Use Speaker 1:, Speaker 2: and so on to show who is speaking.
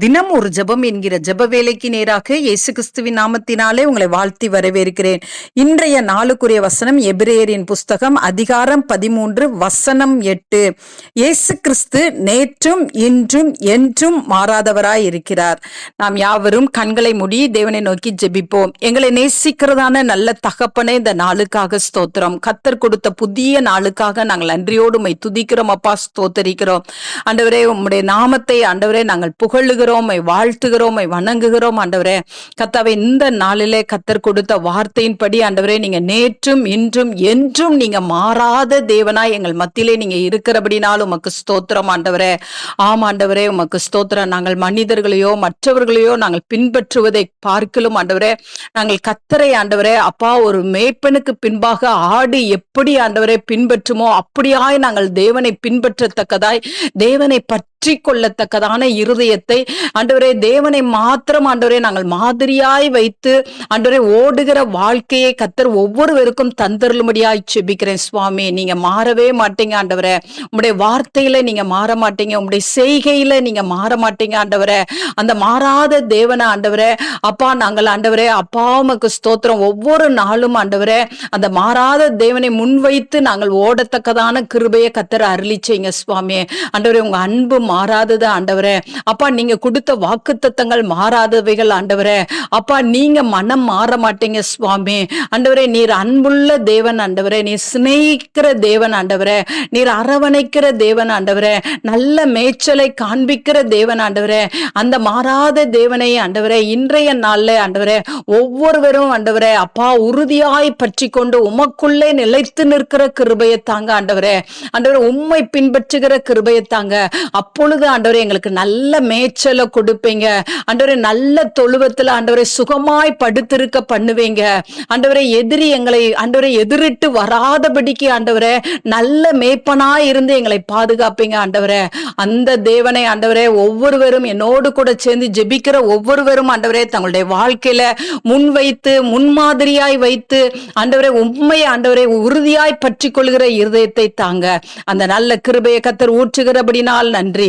Speaker 1: தினம் ஒரு ஜெபம் என்கிற ஜெப வேலைக்கு நேராக இயேசு கிறிஸ்துவின் நாமத்தினாலே உங்களை வாழ்த்தி வரவேற்கிறேன். இன்றைய நாளுக்குரிய வசனம் எபிரேயரின் புஸ்தகம் அதிகாரம் பதிமூன்று வசனம் எட்டு. இயேசு கிறிஸ்து நேற்றும் இன்றும் என்றும் மாறாதவராய் இருக்கிறார். நாம் யாவரும் கண்களை மூடி தேவனை நோக்கி ஜெபிப்போம். எங்களை நேசிக்கிறதான நல்ல தகப்பனே இந்த நாளுக்காக ஸ்தோத்திரம். கத்தர் கொடுத்த புதிய நாளுக்காக நாங்கள் நன்றியோடு துதிக்கிறோம் அப்பா ஸ்தோத்தரிக்கிறோம். அண்டவரே உம்முடைய நாமத்தை அண்டவரே நாங்கள் புகழு வாழ்த்துகிறோமை வாழ்த்துகிறோமை வணங்குகிறோம் ஆண்டவரே. கத்தாவை இந்த நாளிலே கத்தர் கொடுத்த வார்த்தையின்படி ஆண்டவரே நீங்க நேற்றும் இன்றும் என்றும் நீங்க மாறாத தேவனாய் எங்கள் மத்தியிலே நீங்க இருக்கிறபடினாலும் உமக்கு ஸ்தோத்திரம் ஆண்டவரே. ஆமாண்டவரே உமக்கு ஸ்தோத்திரம். நாங்கள் மனிதர்களையோ மற்றவர்களையோ நாங்கள் பின்பற்றுவதை பார்க்கலும் ஆண்டவரே. நாங்கள் கத்தரை ஆண்டவரே அப்பா ஒரு மேய்ப்பனுக்கு பின்பாக ஆடு எப்படி ஆண்டவரை பின்பற்றுமோ அப்படியாய் நாங்கள் தேவனை பின்பற்றத்தக்கதாய் தேவனை பற்றி கொள்ளத்தக்கதான இருதயத்தை ஆண்டவரே தேவனை மாத்திரம் ஆண்டவரே நாங்கள் மாதிரியாய் வைத்து ஆண்டவரே ஓடுகிற வாழ்க்கையை கத்தர் ஒவ்வொருவருக்கும் தந்தருளும்படியாய் செபிக்கிறேன் சுவாமி. நீங்க மாறவே மாட்டீங்க ஆண்டவரே. உங்களுடைய வார்த்தையில நீங்க மாற மாட்டீங்க. உங்களுடைய செய்கையில நீங்க மாற மாட்டீங்க ஆண்டவரே. அந்த மாறாத தேவனை ஆண்டவரே அப்பா நாங்கள் ஆண்டவரே அப்பா உமக்கு ஸ்தோத்திரம். ஒவ்வொரு நாளும் ஆண்டவரே அந்த மாறாத தேவனை முன்வைத்து நாங்கள் ஓடத்தக்கதான கிருபையை கத்தர் அருளிச்சிங்க சுவாமி ஆண்டவரே உங்க அன்பு மாறாதது ஆண்டவரே. அப்பா நீங்க கொடுத்த வாக்குத்தத்தங்கள் மாறாதவைகள் ஆண்டவரே. அப்பா நீங்க மனம் மாற மாட்டீங்க சுவாமி. ஆண்டவரே நீர் அன்புள்ள தேவன் ஆண்டவரே. நீர் சிநேகிக்கிற தேவன் ஆண்டவரே. நீர் அரவணைக்கிற தேவன் ஆண்டவரே. நல்ல மேய்ச்சலை காண்பிக்கிற தேவன் ஆண்டவரே. அந்த மாறாத தேவனை ஆண்டவரே இன்றைய நாள்ல ஆண்டவரே ஒவ்வொருவரும் ஆண்டவரே அப்பா உறுதியாய் பற்றி கொண்டு உமக்குள்ளே நிலைத்து நிற்கிற கிருபையை தாங்க ஆண்டவரே. ஆண்டவரே உம்மை பின்பற்றுகிற கிருபையை தாங்க. அப்பொழுது ஆண்டவரே எங்களுக்கு நல்ல மேய்ச்சலை கொடுப்பீங்க. ஆண்டவரே நல்ல தொழுவத்துல ஆண்டவரை சுகமாய் படுத்திருக்க பண்ணுவீங்க. ஆண்டவரை எதிரி எங்களை ஆண்டவரை எதிரிட்டு வராதபடிக்கு ஆண்டவரே நல்ல மேய்ப்பனாய் இருந்து எங்களை பாதுகாப்பீங்க ஆண்டவரே. அந்த தேவனை ஆண்டவரே ஒவ்வொருவரும் என்னோடு கூட சேர்ந்து ஜெபிக்கிற ஒவ்வொருவரும் ஆண்டவரே தங்களுடைய வாழ்க்கையில முன்வைத்து முன்மாதிரியாய் வைத்து ஆண்டவரை உண்மையை ஆண்டவரை உறுதியாய் பற்றி கொள்கிற இருதயத்தை தாங்க. அந்த நல்ல கிருபையை கத்தர் ஊற்றுகிறபடினால் நன்றி.